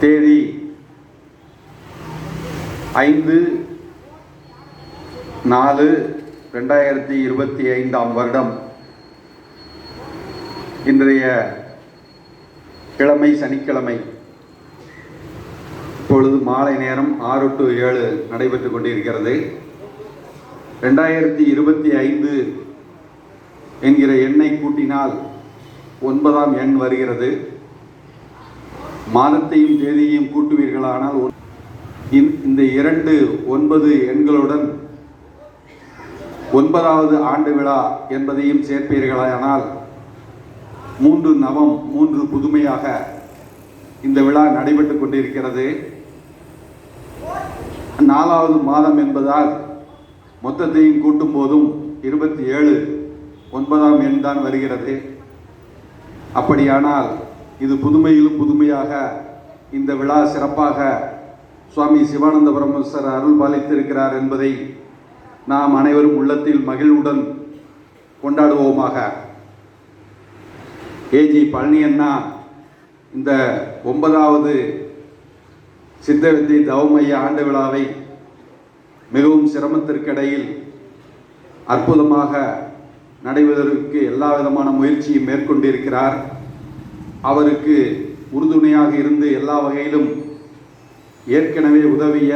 தேதி ஐந்து நாலு ரெண்டாயிரத்தி இருபத்தி ஐந்தாம் வருடம். இன்றைய கிழமை சனிக்கிழமை. இப்பொழுது மாலை நேரம் ஆறு டு ஏழு நடைபெற்று கொண்டிருக்கிறது. ரெண்டாயிரத்தி இருபத்தி ஐந்து என்கிற எண்ணை கூட்டினால் ஒன்பதாம் எண் வருகிறது. மாதத்தையும் தேதியையும் கூட்டுவீர்களானால் இந்த- இந்த இரண்டு ஒன்பது எண்களுடன் ஒன்பதாவது ஆண்டு விழா என்பதையும் சேர்ப்பீர்களானால் மூன்று நவம் மூன்று புதுமையாக இந்த விழா நடைபெற்றுக் கொண்டிருக்கிறது. நாலாவது மாதம் என்பதால் மொத்தத்தையும் கூட்டும் போதும் இருபத்தி ஏழு ஒன்பதாம் எண் தான் வருகிறது. அப்படியானால் இது புதுமையிலும் புதுமையாக இந்த விழா சிறப்பாக சுவாமி சிவானந்த பிரம்மசர் அருள் பாலித்திருக்கிறார் என்பதை நாம் அனைவரும் உள்ளத்தில் மகிழ்வுடன் கொண்டாடுவோமாக. ஏஜி பழனி அண்ணா இந்த ஒன்பதாவது சித்தவித்தை தவமைய ஆண்டு விழாவை மிகவும் சிரமத்திற்கிடையில் அற்புதமாக நடைபெறுவதற்கு எல்லா விதமான முயற்சியும் மேற்கொண்டிருக்கிறார். அவருக்கு உறுதுணையாக இருந்து எல்லா வகையிலும் ஏற்கனவே உதவிய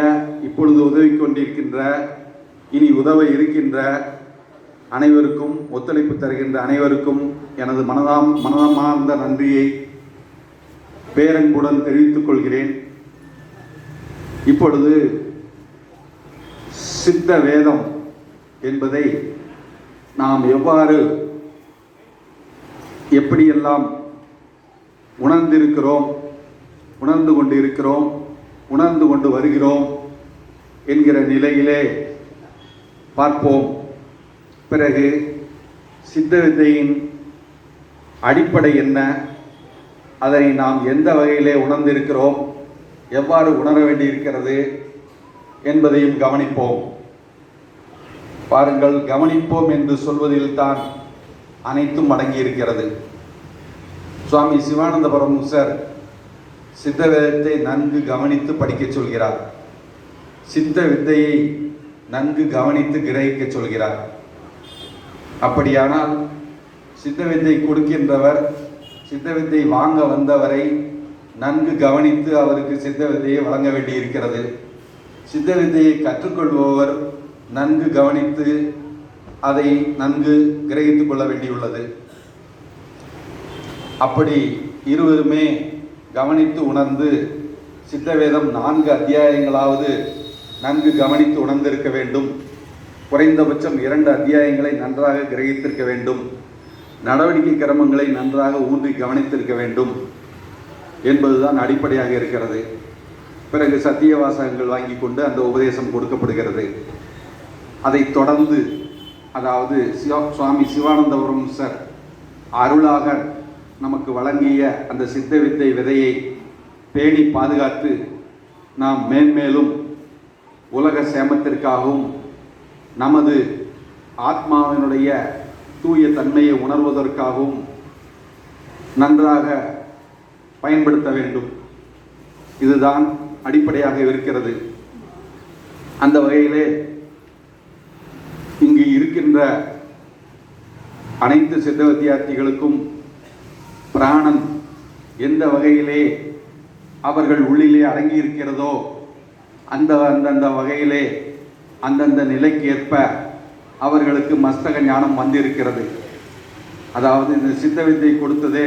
இப்பொழுது உதவி கொண்டிருக்கின்ற இனி உதவ இருக்கின்ற அனைவருக்கும் ஒத்துழைப்பு தருகின்ற அனைவருக்கும் எனது மனதாம் மனதமார்ந்த நன்றியை பேரன்புடன் தெரிவித்துக் கொள்கிறேன். இப்பொழுது சித்த வேதம் என்பதை நாம் எவ்வாறு எப்படியெல்லாம் உணர்ந்திருக்கிறோம் உணர்ந்து கொண்டு இருக்கிறோம் உணர்ந்து கொண்டு வருகிறோம் என்கிற நிலையிலே பார்ப்போம். பிறகு சித்த வித்தையின் அடிப்படை என்ன? அதனை நாம் எந்த வகையிலே உணர்ந்திருக்கிறோம்? எவ்வாறு உணர வேண்டியிருக்கிறது என்பதையும் கவனிப்போம். பாருங்கள் கவனிப்போம் என்று சொல்வதில்தான் அனைத்தும் அடங்கியிருக்கிறது. சுவாமி சிவானந்த பரமஹம்சர் சித்த வேதத்தை நன்கு கவனித்து படிக்கச் சொல்கிறார். சித்த வித்தையை நன்கு கவனித்து கிரகிக்க சொல்கிறார். அப்படியானால் சித்த வித்தை கொடுக்கின்றவர் சித்த வித்தை வாங்க வந்தவரை நன்கு கவனித்து அவருக்கு சித்த வித்தையை வழங்க வேண்டியிருக்கிறது. சித்த வித்தையை கற்றுக்கொள்பவர் நன்கு கவனித்து அதை நன்கு கிரகித்துக் கொள்ள வேண்டியுள்ளது. அப்படி இருவருமே கவனித்து உணர்ந்து சித்தவேதம் நான்கு அத்தியாயங்களாவது நன்கு கவனித்து உணர்ந்திருக்க வேண்டும். குறைந்தபட்சம் இரண்டு அத்தியாயங்களை நன்றாக கிரகித்திருக்க வேண்டும். நடவடிக்கை கிரமங்களை நன்றாக ஊன்றி கவனித்திருக்க வேண்டும் என்பதுதான் அடிப்படையாக இருக்கிறது. பிறகு சத்திய வாசகங்கள் வாங்கி கொண்டு அந்த உபதேசம் கொடுக்கப்படுகிறது. அதை தொடர்ந்து அதாவது சிவா- சுவாமி சிவானந்தபுரம் சார் அருளாக நமக்கு வழங்கிய அந்த சித்த வித்தை விதையை பேணி பாதுகாத்து நாம் மேன்மேலும் உலக சேமத்திற்காகவும் நமது ஆத்மாவினுடைய தூய தன்மையை உணர்வதற்காகவும் நன்றாக பயன்படுத்த வேண்டும். இதுதான் அடிப்படையாக இருக்கிறது. அந்த வகையிலே இங்கு இருக்கின்ற அனைத்து சித்த வித்தியார்த்திகளுக்கும் பிராணன் எந்த வகையிலே அவர்கள் உள்ளிலே அடங்கி இருக்கிறதோ அந்த அந்தந்த வகையிலே அந்தந்த நிலைக்கு ஏற்ப அவர்களுக்கு மஸ்தக ஞானம் வந்திருக்கிறது. அதாவது இந்த சித்த வித்தை கொடுத்ததே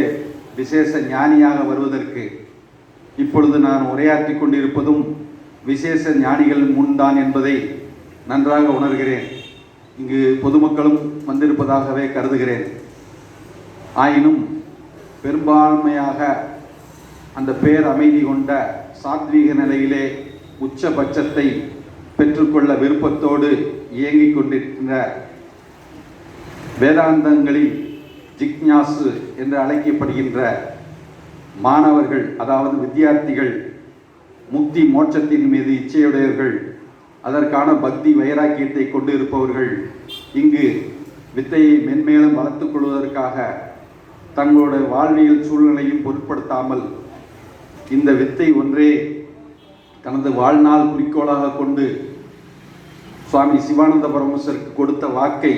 விசேஷ ஞானியாக வருவதற்கு. இப்பொழுது நான் உரையாற்றி கொண்டிருப்பதும் விசேஷ ஞானிகள் முன்தான் என்பதை நன்றாக உணர்கிறேன். இங்கு பொதுமக்களும் வந்திருப்பதாகவே கருதுகிறேன். ஆயினும் பெரும்பான்மையாக அந்த பேர் அமைதி கொண்ட சாத்வீக நிலையிலே உச்சபட்சத்தை பெற்றுக்கொள்ள விருப்பத்தோடு இயங்கிக் கொண்டிருக்கின்ற வேதாந்தங்களில் ஜிக்ஞாசு என்று அழைக்கப்படுகின்ற மாணவர்கள் அதாவது வித்தியார்த்திகள் முக்தி மோட்சத்தின் மீது இச்சையுடையவர்கள் அதற்கான பக்தி வைராக்கியத்தை கொண்டு இருப்பவர்கள் இங்கு வித்தையை மென்மேலும் வளர்த்துக் கொள்வதற்காக தங்களுடைய வாழ்வியல் சூழ்நிலையும் பொருட்படுத்தாமல் இந்த வித்தை ஒன்றே தனது வாழ்நாள் குறிக்கோளாக கொண்டு சுவாமி சிவானந்த பரமேஸ்வருக்கு கொடுத்த வாக்கை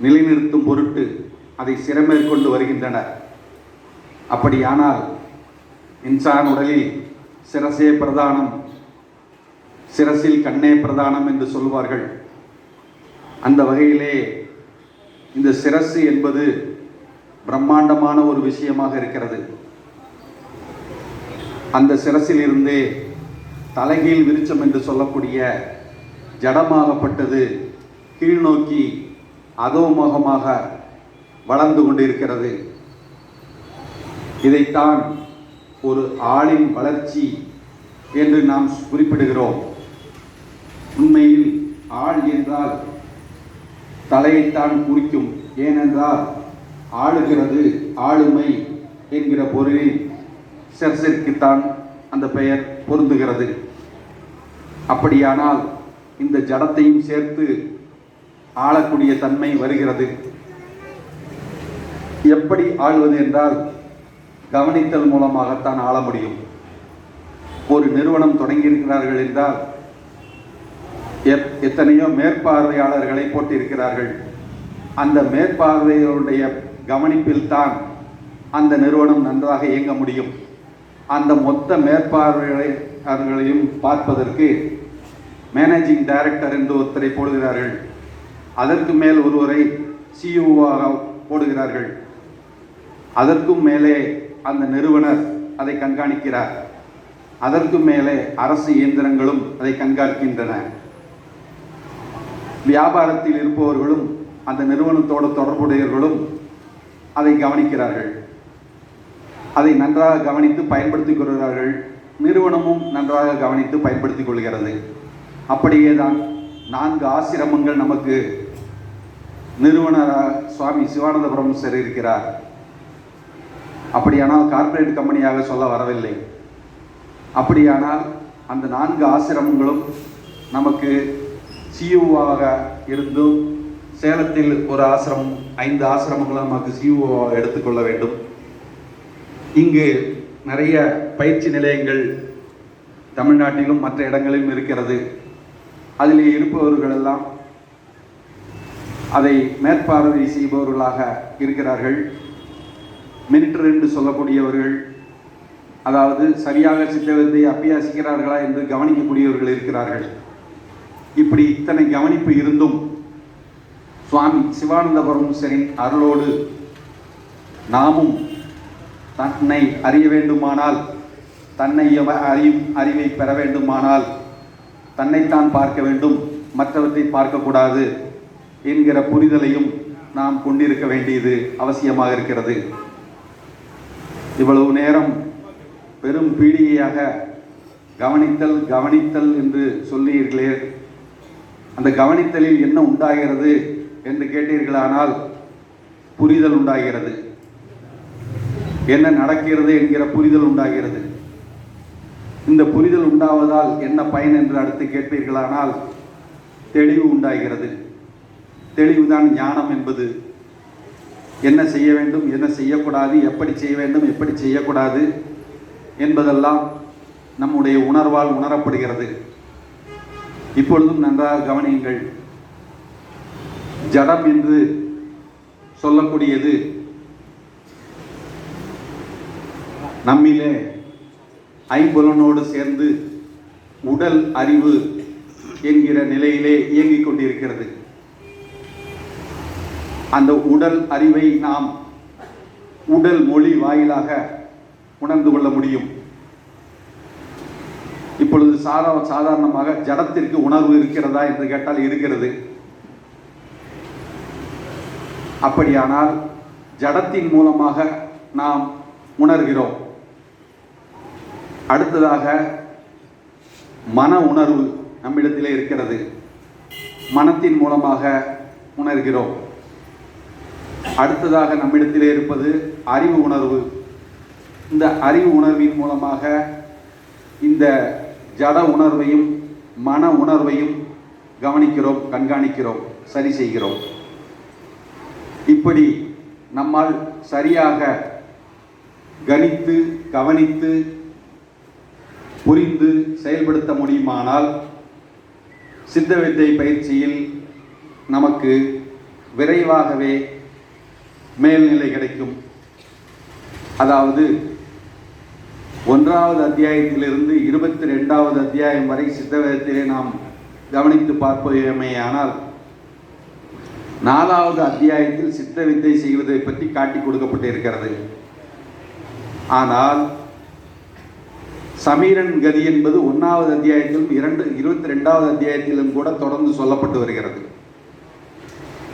நிலைநிறுத்தும் பொருட்டு அதை சிறமேற்கொண்டு வருகின்றனர். அப்படியானால் இன்சான் உடலில் சிரசே பிரதானம் சிரசில் கண்ணே பிரதானம் என்று சொல்வார்கள். அந்த வகையிலே இந்த சிரசு என்பது பிரம்மாண்டமான ஒரு விஷயமாக இருக்கிறது. அந்த சிரசில் இருந்தே தலைகீழ் விருச்சம் என்று சொல்லக்கூடிய ஜடமாகப்பட்டது கீழ்நோக்கி அதோமுகமாக வளர்ந்து கொண்டிருக்கிறது. இதைத்தான் ஒரு ஆளின் வளர்ச்சி என்று நாம் குறிப்பிடுகிறோம். உண்மையில் ஆள் என்றால் தலையைத்தான் குறிக்கும். ஏனென்றால் ஆளுகிறது ஆளுமை என்கிற பொருளில் செர்சிற்குத்தான் அந்த பெயர் பொருந்துகிறது. அப்படியானால் இந்த ஜடத்தையும் சேர்த்து ஆளக்கூடிய தன்மை வருகிறது. எப்படி ஆள்வது என்றால் கவனித்தல் மூலமாகத்தான் ஆள முடியும். ஒரு நிறுவனம் தொடங்கியிருக்கிறார்கள் என்றால் எத்- எத்தனையோ மேற்பார்வையாளர்களை போட்டிருக்கிறார்கள். அந்த மேற்பார்வையுடைய கவனிப்பில் தான் அந்த நிறுவனம் நன்றாக இயங்க முடியும். அந்த மொத்த மேற்பார்வையாளர்களையும் பார்ப்பதற்கு மேனேஜிங் டைரக்டர் என்று ஒருத்தரை போடுகிறார்கள். அதற்கு மேல் ஒருவரை சிஇஓவாக போடுகிறார்கள். அதற்கும் மேலே அந்த நிறுவனர் அதை கண்காணிக்கிறார். அதற்கும் மேலே அரசு இயந்திரங்களும் அதை கண்காணிக்கின்றன. வியாபாரத்தில் இருப்பவர்களும் அந்த நிறுவனத்தோடு தொடர்புடையவர்களும் அதை கவனிக்கிறார்கள். அதை நன்றாக கவனித்து பயன்படுத்திக் கொள்கிறார்கள். நிறுவனமும் நன்றாக கவனித்து பயன்படுத்திக் கொள்கிறது. அப்படியே தான் நான்கு ஆசிரமங்கள் நமக்கு நிறுவனர் சுவாமி சிவானந்த சார் இருக்கிறார் அப்படியானால் கார்ப்பரேட் கம்பெனியாக சொல்ல வரவில்லை. அப்படியானால் அந்த நான்கு ஆசிரமங்களும் நமக்கு சிஇஓவாக இருந்தும் சேலத்தில் ஒரு ஆசிரமம் ஐந்து ஆசிரமங்களை நமக்கு சிஓ எடுத்துக்கொள்ள வேண்டும். இங்கு நிறைய பயிற்சி நிலையங்கள் தமிழ்நாட்டிலும் மற்ற இடங்களிலும் இருக்கிறது. அதில் இருப்பவர்கள் எல்லாம் அதை மேற்பார்வை செய்பவர்களாக இருக்கிறார்கள். மினிட்டர் என்று சொல்லக்கூடியவர்கள் அதாவது சரியாக சித்தவித்தை அபியாசிக்கிறார்களா என்று கவனிக்கக்கூடியவர்கள் இருக்கிறார்கள். இப்படி இத்தனை கவனிப்பு இருந்தும் சுவாமி சிவானந்த பரமேஸ்வரின் அருளோடு நாமும் தன்னை அறிய வேண்டுமானால் தன்னை எவ- அறியும் அறிவை பெற வேண்டுமானால் தன்னைத்தான் பார்க்க வேண்டும் மற்றவற்றை பார்க்கக்கூடாது என்கிற புரிதலையும் நாம் கொண்டிருக்க வேண்டியது அவசியமாக இருக்கிறது. இவ்வளவு நேரம் பெரும் பீடிகையாக கவனித்தல் கவனித்தல் என்று சொல்லீர்களே அந்த கவனித்தலில் என்ன உண்டாகிறது? என்று கேட்டீர்களானால் புரிதல் உண்டாகிறது. என்ன நடக்கிறது என்கிற புரிதல் உண்டாகிறது. இந்த புரிதல் உண்டாவதால் என்ன பயன் என்று அடுத்து கேட்பீர்களானால் தெளிவு உண்டாகிறது. தெளிவுதான் ஞானம் என்பது. என்ன செய்ய வேண்டும் என்ன செய்யக்கூடாது எப்படி செய்ய வேண்டும் எப்படி செய்யக்கூடாது என்பதெல்லாம் நம்முடைய உணர்வால் உணரப்படுகிறது. இப்பொழுதும் நன்றாக கவனியுங்கள். ஜடம் என்று சொல்லக்கூடியது. நம்மிலே ஐம்புலனோடு சேர்ந்து உடல் அறிவு என்கிற நிலையிலே இயங்கிக் கொண்டிருக்கிறது. அந்த உடல் அறிவை நாம் உடல் மொழி வாயிலாக உணர்ந்து கொள்ள முடியும். இப்பொழுது சாதா சாதாரணமாக ஜடத்திற்கு உணர்வு இருக்கிறதா என்று கேட்டால் இருக்கிறது. அப்படியானால் ஜடத்தின் மூலமாக நாம் உணர்கிறோம். அடுத்ததாக மன உணர்வு நம்மிடத்திலே இருக்கிறது. மனத்தின் மூலமாக உணர்கிறோம். அடுத்ததாக நம்மிடத்திலே இருப்பது அறிவு உணர்வு. இந்த அறிவு உணர்வின் மூலமாக இந்த ஜட உணர்வையும் மன உணர்வையும் கவனிக்கிறோம் கண்காணிக்கிறோம் சரி செய்கிறோம். இப்படி நம்மால் சரியாக கணித்து கவனித்து புரிந்து செயல்படுத்த முடியுமானால் சித்த வித்தை பயிற்சியில் நமக்கு விரைவாகவே மேல்நிலை கிடைக்கும். அதாவது ஒன்றாவது அத்தியாயத்திலிருந்து இருபத்தி ரெண்டாவது அத்தியாயம் வரை சித்தவேதத்திலே நாம் கவனித்து பார்ப்போமேயானால் நாலாவது அத்தியாயத்தில் சித்த வித்தை செய்வதை பற்றி காட்டி கொடுக்கப்பட்டிருக்கிறது. ஆனால் சமீரன் கதி என்பது ஒன்றாவது அத்தியாயத்திலும் இரண்டு இருபத்தி ரெண்டாவது அத்தியாயத்திலும் கூட தொடர்ந்து சொல்லப்பட்டு வருகிறது.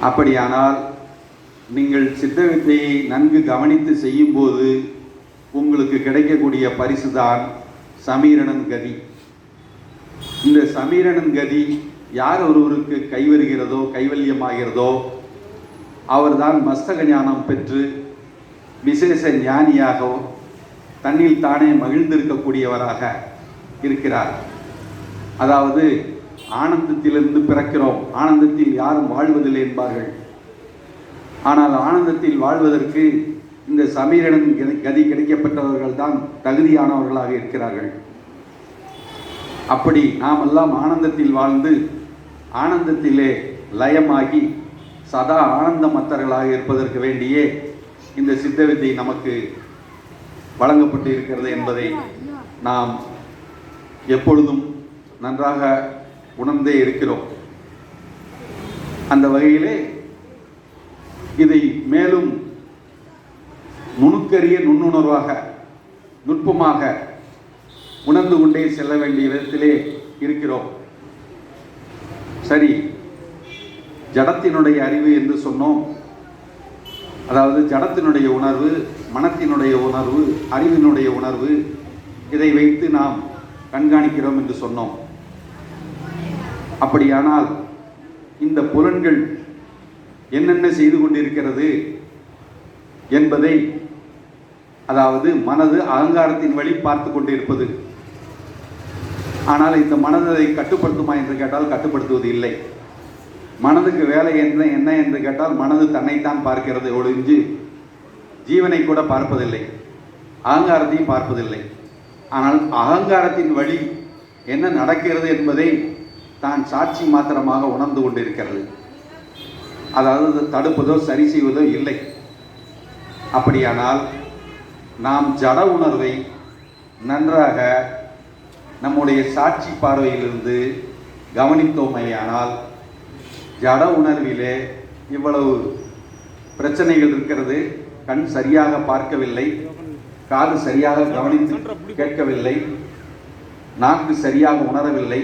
அப்படியானால் நீங்கள் சித்த வித்தையை நன்கு கவனித்து செய்யும்போது உங்களுக்கு கிடைக்கக்கூடிய பரிசு தான் சமீரணன் கதி. இந்த சமீரணன் கதி யார் ஒருவருக்கு கைவருகிறதோ கைவல்யமாகிறதோ அவர்தான் மஸ்தக ஞானம் பெற்று விசேஷ ஞானியாகவும் தன்னில் தானே மகிழ்ந்திருக்கக்கூடியவராக இருக்கிறார். அதாவது ஆனந்தத்திலிருந்து பிறக்கிறோம். ஆனந்தத்தில் யாரும் வாழ்வதில்லை என்பார்கள். ஆனால் ஆனந்தத்தில் வாழ்வதற்கு இந்த சமீரன் கதி கிடைக்கப்பட்டவர்கள் தான் தகுதியானவர்களாக இருக்கிறார்கள். அப்படி நாம் எல்லாம் ஆனந்தத்தில் வாழ்ந்து ஆனந்தத்திலே லயமாகி சதா ஆனந்தமத்தர்களாக இருப்பதற்கு வேண்டியே இந்த சித்த வித்தை நமக்கு வழங்கப்பட்டு இருக்கிறது என்பதை நாம் எப்பொழுதும் நன்றாக உணர்ந்தே இருக்கிறோம். அந்த வகையிலே இதை மேலும் நுணுக்கரிய நுண்ணுணர்வாக நுட்பமாக உணர்ந்து கொண்டே செல்ல வேண்டிய விதத்திலே இருக்கிறோம். சரி ஜடத்தினுடைய அறிவு என்று சொன்னோம். அதாவது ஜடத்தினுடைய உணர்வு மனத்தினுடைய உணர்வு அறிவினுடைய உணர்வு இதை வைத்து நாம் கண்காணிக்கிறோம் என்று சொன்னோம். அப்படியானால் இந்த புலன்கள் என்னென்ன செய்து கொண்டிருக்கிறது என்பதை அதாவது மனது அகங்காரத்தின் வழி பார்த்து கொண்டிருப்பது. ஆனால் இந்த மனதை கட்டுப்படுத்துமா என்று கேட்டால் கட்டுப்படுத்துவது இல்லை. மனதுக்கு வேலை என்ன என்ன என்று கேட்டால் மனது தன்னைத்தான் பார்க்கிறது ஒழிஞ்சு ஜீவனை கூட பார்ப்பதில்லை. அகங்காரத்தையும் பார்ப்பதில்லை. ஆனால் அகங்காரத்தின் வழி என்ன நடக்கிறது என்பதை தான் சாட்சி மாத்திரமாக உணர்ந்து கொண்டிருக்கிறது. அதாவது தடுப்பதோ சரி செய்வதோ இல்லை. அப்படியானால் நாம் ஜட உணர்வை நன்றாக நம்முடைய சாட்சி பார்வையிலிருந்து கவனித்தோமையானால் ஜட உணர்விலே இவ்வளவு பிரச்சனைகள் இருக்கிறது கண் சரியாக பார்க்கவில்லை காது சரியாக கவனித்து கேட்கவில்லை நாக்கு சரியாக உணரவில்லை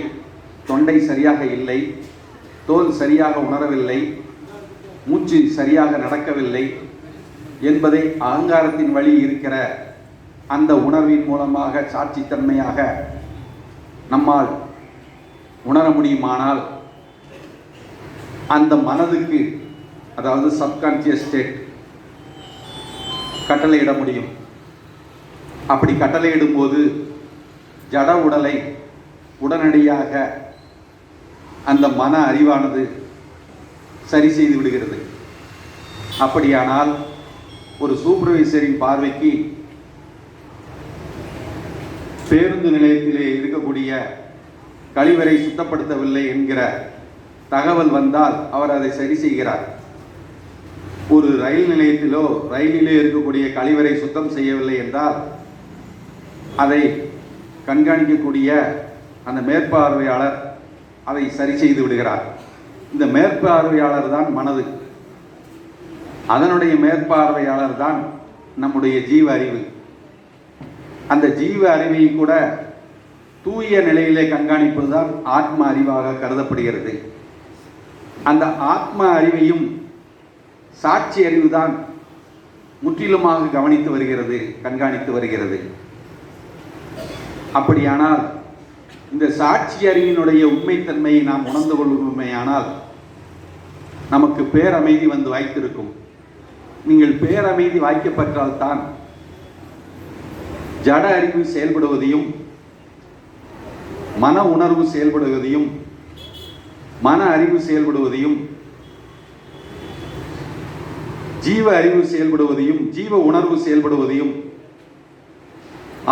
தொண்டை சரியாக இல்லை தோல் சரியாக உணரவில்லை மூச்சு சரியாக நடக்கவில்லை என்பதை அகங்காரத்தின் வழி இருக்கிற அந்த உணர்வின் மூலமாக சாட்சித்தன்மையாக நம்மால் உணர முடியுமானால் அந்த மனதுக்கு அதாவது சப்கான்சியஸ் ஸ்டேட் கட்டளையிட முடியும். அப்படி கட்டளையிடும்போது ஜட உடலை உடனடியாக அந்த மன அறிவானது சரி செய்து விடுகிறது. அப்படியானால் ஒரு சூப்பர்வைசரின் பார்வைக்கு பேருந்து நிலையத்திலே இருக்கக்கூடிய கழிவறை சுத்தப்படுத்தவில்லை என்கிற தகவல் வந்தால் அவர் அதை சரி செய்கிறார். ஒரு ரயில் நிலையத்திலோ ரயிலிலே இருக்கக்கூடிய கழிவறை சுத்தம் செய்யவில்லை என்றால் அதை கண்காணிக்கக்கூடிய அந்த மேற்பார்வையாளர் அதை சரி செய்து விடுகிறார். இந்த மேற்பார்வையாளர் தான் மனது. அதனுடைய மேற்பார்வையாளர் தான் நம்முடைய ஜீவ அறிவு. அந்த ஜீவ அறிவை கூட தூய நிலையிலே கண்காணிப்பதுதான் ஆத்ம அறிவாக கருதப்படுகிறது. அந்த ஆத்ம அறிவையும் சாட்சி அறிவு தான் முற்றிலுமாக கவனித்து வருகிறது கண்காணித்து வருகிறது. அப்படியானால் இந்த சாட்சி அறிவினுடைய உண்மைத்தன்மையை நாம் உணர்ந்து கொள்வோமேயானால் நமக்கு பேரமைதி வந்து வாய்த்திருக்கும். நீங்கள் பேரமைதி வாய்க்கப்பட்டால் தான் ஜட அறிவு செயல்படுவதையும் மன உணர்வு செயல்படுவதையும் மன அறிவு செயல்படுவதையும் ஜீவ அறிவு செயல்படுவதையும் ஜீவ உணர்வு செயல்படுவதையும்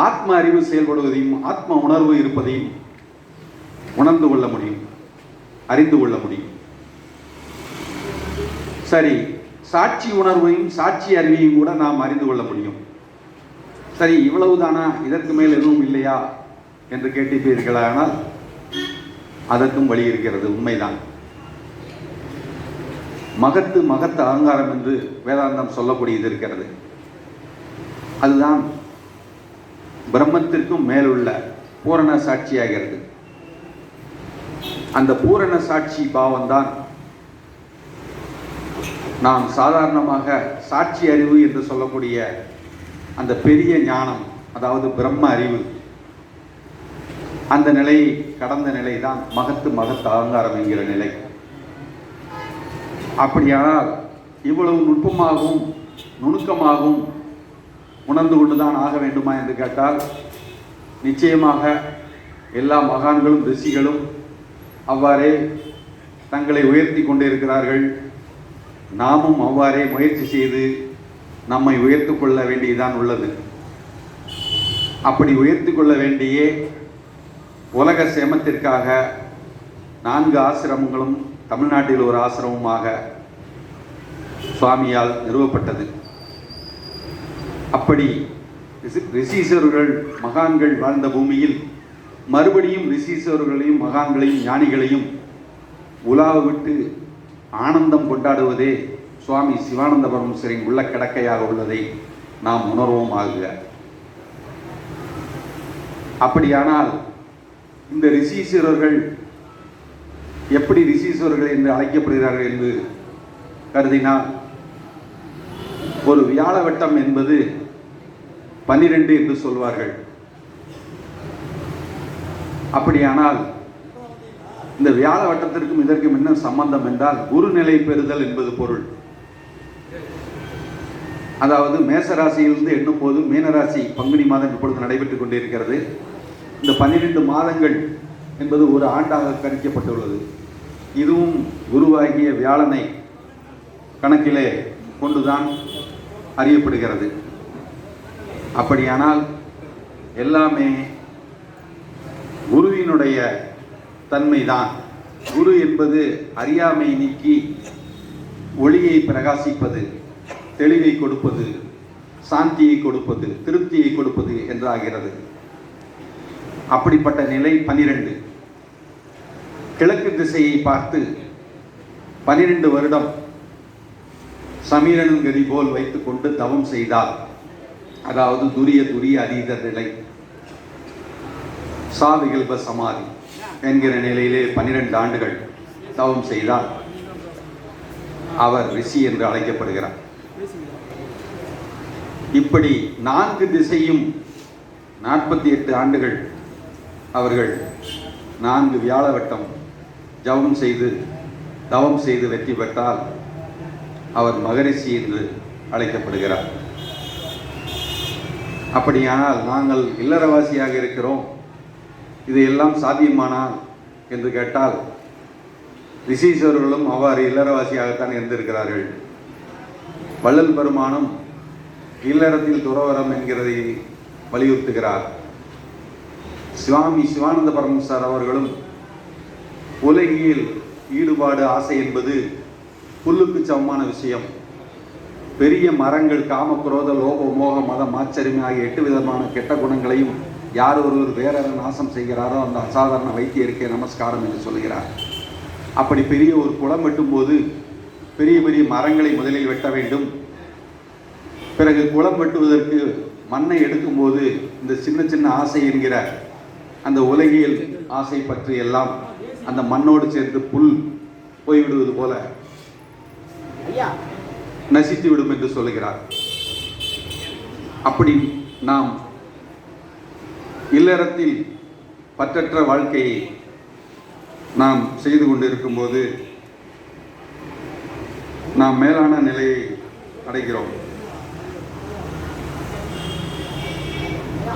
ஆத்ம அறிவு செயல்படுவதையும் ஆத்ம உணர்வு இருப்பதையும் உணர்ந்து கொள்ள முடியும் அறிந்து கொள்ள முடியும். சரி சாட்சி உணர்வையும் சாட்சி அறிவையும் கூட நாம் அறிந்து கொள்ள முடியும். சரி இவ்வளவு தானா இதற்கு மேல் எதுவும் இல்லையா? என்று கேட்டிருப்பீர்களானால் அதற்கும் வழி இருக்கிறது. உண்மைதான். மகத்து மகத்து அகங்காரம் என்று வேதாந்தம் சொல்லக்கூடியது இருக்கிறது. அதுதான் பிரம்மத்திற்கும் மேலுள்ள பூரண சாட்சியாகிறது. அந்த பூரண சாட்சி பாவம்தான் நாம் சாதாரணமாக சாட்சி அறிவு என்று சொல்லக்கூடிய அந்த பெரிய ஞானம் அதாவது பிரம்ம அறிவு அந்த நிலையை கடந்த நிலை தான் மகத்து மகத்து அகங்காரம் என்கிற நிலை. அப்படியானால் இவ்வளவு நுட்பமாகவும் நுணுக்கமாகவும் உணர்ந்து கொண்டுதான் ஆக வேண்டுமா என்று கேட்டால் நிச்சயமாக எல்லா மகான்களும் ரிஷிகளும் அவ்வாறே தங்களை உயர்த்தி கொண்டிருக்கிறார்கள். நாமும் அவ்வாறே முயற்சி செய்து நம்மை உயர்த்து கொள்ள வேண்டியதான் உள்ளது. அப்படி உயர்த்தி கொள்ள வேண்டியே உலக சேமத்திற்காக நான்கு ஆசிரமங்களும் தமிழ்நாட்டில் ஒரு ஆசிரமமாக சுவாமியால் நிறுவப்பட்டது. அப்படி ரிசீசர்கள் மகான்கள் வாழ்ந்த பூமியில் மறுபடியும் ரிசீசர்களையும் மகான்களையும் ஞானிகளையும் உலாவ விட்டு ஆனந்தம் கொண்டாடுவதே சுவாமி சிவானந்த பரமேஸ்வரின் உள்ள கிடக்கையாக உள்ளதை நாம் உணர்வோம் ஆகுக. அப்படியானால் இந்த ரிஷீஸ்வரர்கள் எப்படி ரிஷீஸ்வரர்கள் என்று அழைக்கப்படுகிறார்கள் என்று கருதினால் ஒரு வியாழ வட்டம் என்பது பன்னிரண்டு என்று சொல்வார்கள். அப்படியானால் இந்த வியாழ வட்டத்திற்கும் இதற்கும் என்ன சம்பந்தம் என்றால் குருநிலை பெறுதல் என்பது பொருள். அதாவது மேசராசியிலிருந்து எண்ணும் போது மீனராசி பங்குனி மாதம் இப்பொழுது நடைபெற்றுக் கொண்டிருக்கிறது. இந்த பன்னிரெண்டு மாதங்கள் என்பது ஒரு ஆண்டாக கணிக்கப்பட்டுள்ளது. இதுவும் குருவாகிய வியாழனை கணக்கிலே கொண்டுதான் அறியப்படுகிறது. அப்படியானால் எல்லாமே குருவினுடைய தன்மைதான். குரு என்பது அறியாமை நீக்கி ஒளியை பிரகாசிப்பது. தெளிவை கொடுப்பது சாந்தியை கொடுப்பது திருப்தியை கொடுப்பது என்றாகிறது. அப்படிப்பட்ட நிலை பனிரெண்டு. கிழக்கு திசையை பார்த்து பனிரெண்டு வருடம் சமீரன் கதி போல் வைத்துக்கொண்டு தவம் செய்தார். அதாவது துரிய துரிய அதீத நிலை. சாவிகல்ப சமாதி என்கிற நிலையிலே பன்னிரண்டு ஆண்டுகள் தவம் செய்தார். அவர் ரிஷி என்று அழைக்கப்படுகிறார். இப்படி நான்கு திசையும் நாற்பத்தி எட்டு ஆண்டுகள் அவர்கள் நான்கு வியாழ வட்டம் ஜபம் செய்து தவம் செய்து வெற்றி பெற்றால் அவர் மகரிஷி என்று அழைக்கப்படுகிறார். அப்படியானால் நாங்கள் இல்லறவாசியாக இருக்கிறோம். இது எல்லாம் சாத்தியமானால் என்று கேட்டால் ரிஷீஸ்வரர்களும் அவ்வாறு இல்லறவாசியாகத்தான் இருந்திருக்கிறார்கள். வள்ளல் பெருமானும் இல்லறத்தில் துறவரம் என்கிறதை வலியுறுத்துகிறார். சுவாமி சிவானந்த பரமசார் அவர்களும் உலகியல் ஈடுபாடு ஆசை என்பது புல்லுக்கு சமமான விஷயம். பெரிய மரங்கள் காம குரோத லோக மோக மதம் ஆச்சரியம் ஆகிய எட்டு விதமான கெட்ட குணங்களையும் யார் ஒருவர் வேறொரு நாசம் செய்கிறாரோ அந்த அசாதாரண வைத்தியருக்கே நமஸ்காரம் என்று சொல்கிறார். அப்படி பெரிய ஒரு குளம் வெட்டும்போது பெரிய பெரிய மரங்களை முதலில் வெட்ட வேண்டும். பிறகு குளம் வெட்டுவதற்கு மண்ணை எடுக்கும்போது இந்த சின்ன சின்ன ஆசை என்கிற அந்த உலகியல் ஆசை பற்றி எல்லாம் அந்த மண்ணோடு சேர்ந்து புல் போய்விடுவது போல நசித்து விடும் என்று சொல்லுகிறார். அப்படி நாம் இல்லறத்தில் பற்றற்ற வாழ்க்கையை நாம் செய்து கொண்டிருக்கும் போது நாம் மேலான நிலையை அடைகிறோம்.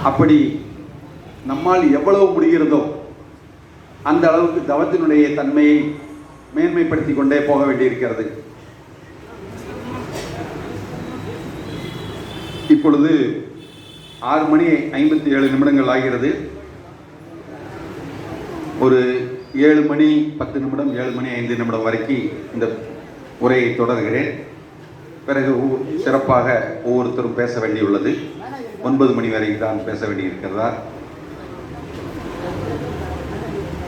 அப்படி நம்மால் எவ்வளவு முடிகிறதோ அந்த அளவுக்கு தவத்தினுடைய தன்மையை மேன்மைப்படுத்தி கொண்டே போக வேண்டியிருக்கிறது. இப்பொழுது ஆறு மணி ஐம்பத்தி ஏழு நிமிடங்கள் ஆகிறது. ஒரு ஏழு மணி பத்து நிமிடம் ஏழு மணி ஐந்து நிமிடம் வரைக்கும் இந்த உரையை தொடர்கிறேன். பிறகு சிறப்பாக ஒவ்வொருத்தரும் பேச வேண்டியுள்ளது. ஒன்பது மணி வரை தான் பேச வேண்டியிருக்கிறதா?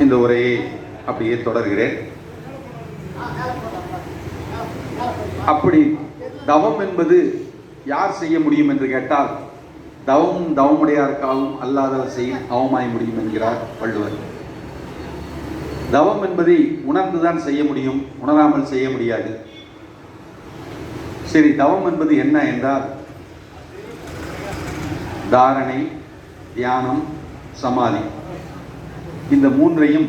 இந்த உரையை அப்படியே தொடர்கிறேன். அப்படி தவம் என்பது யார் செய்ய முடியும் என்று கேட்டால் தவம் தவமுடையாருக்காகவும் அல்லாதவர் செய்யும் அவமாய் முடியும் என்கிறார் வள்ளுவர். தவம் என்பதை உணர்ந்துதான் செய்ய முடியும் உணராமல் செய்ய முடியாது. சரி தவம் என்பது என்ன என்றால் தாரணை தியானம் சமாதி. இந்த மூன்றையும்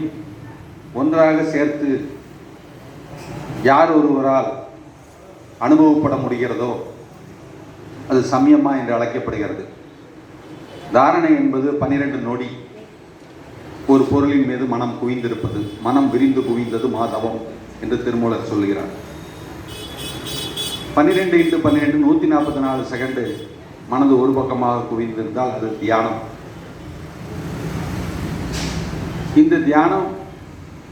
ஒன்றாக சேர்த்து யார் ஒருவரால் அனுபவப்பட முடிகிறதோ அது சமயமா என்று அழைக்கப்படுகிறது. தாரணை என்பது பன்னிரண்டு நொடி. ஒரு பொருளின் மீது மனம் குவிந்திருப்பது மனம் விரிந்து குவிந்தது மாதவம் என்று திருமூலர் சொல்கிறார் பன்னிரெண்டு இன்ட்டு பன்னிரெண்டு நூற்றி நாற்பத்தி நாலு செகண்டு மனது ஒரு பக்கமாக குவிந்திருந்தால் அது தியானம். இந்த தியானம்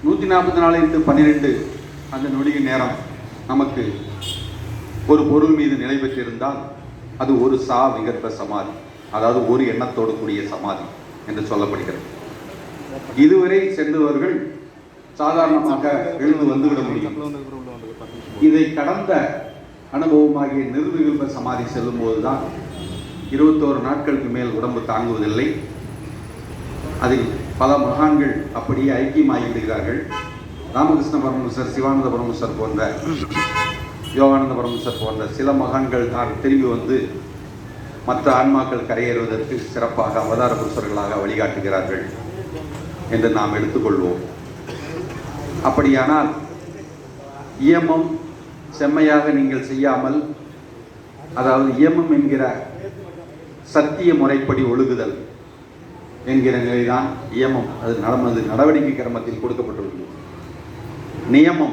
நூற்றி நாற்பத்தி நாலு இன்ட்டு பன்னிரெண்டு அந்த நொடியின் நேரம் நமக்கு ஒரு பொருள் மீது நிலை பெற்றிருந்தால் அது ஒரு சா விகற்ப சமாதி அதாவது ஒரு எண்ணத்தோடு கூடிய சமாதி என்று சொல்லப்படுகிறது. இதுவரை சென்றவர்கள் சாதாரணமாக எழுந்து வந்துவிட முடியும். இதை கடந்த அனுபவமாகிய நிர்விகல்ப சமாதி செல்லும் போதுதான் இருபத்தோரு நாட்களுக்கு மேல் உடம்பு தாங்குவதில்லை. அதில் பல மகான்கள் அப்படியே ஐக்கியமாகி விடுகிறார்கள் ராமகிருஷ்ண பரமசர் சிவானந்த பரமசர் போன்ற யோகானந்த பரமசர் போன்ற சில மகான்கள் தான் திரும்பி வந்து மற்ற ஆன்மாக்கள் கரையேறுவதற்கு சிறப்பாக அவதார புருஷர்களாக வழிகாட்டுகிறார்கள். என்று நாம் எடுத்துக்கொள்வோம். அப்படியானால் இயமம் செம்மையாக நீங்கள் செய்யாமல் அதாவது இயமம் என்கிற சத்திய முறைப்படி ஒழுகுதல் என்கிற நிலைதான் இயமம். அது நடமது நடவடிக்கை கிரமத்தில் கொடுக்கப்பட்டுள்ளது. நியமம்.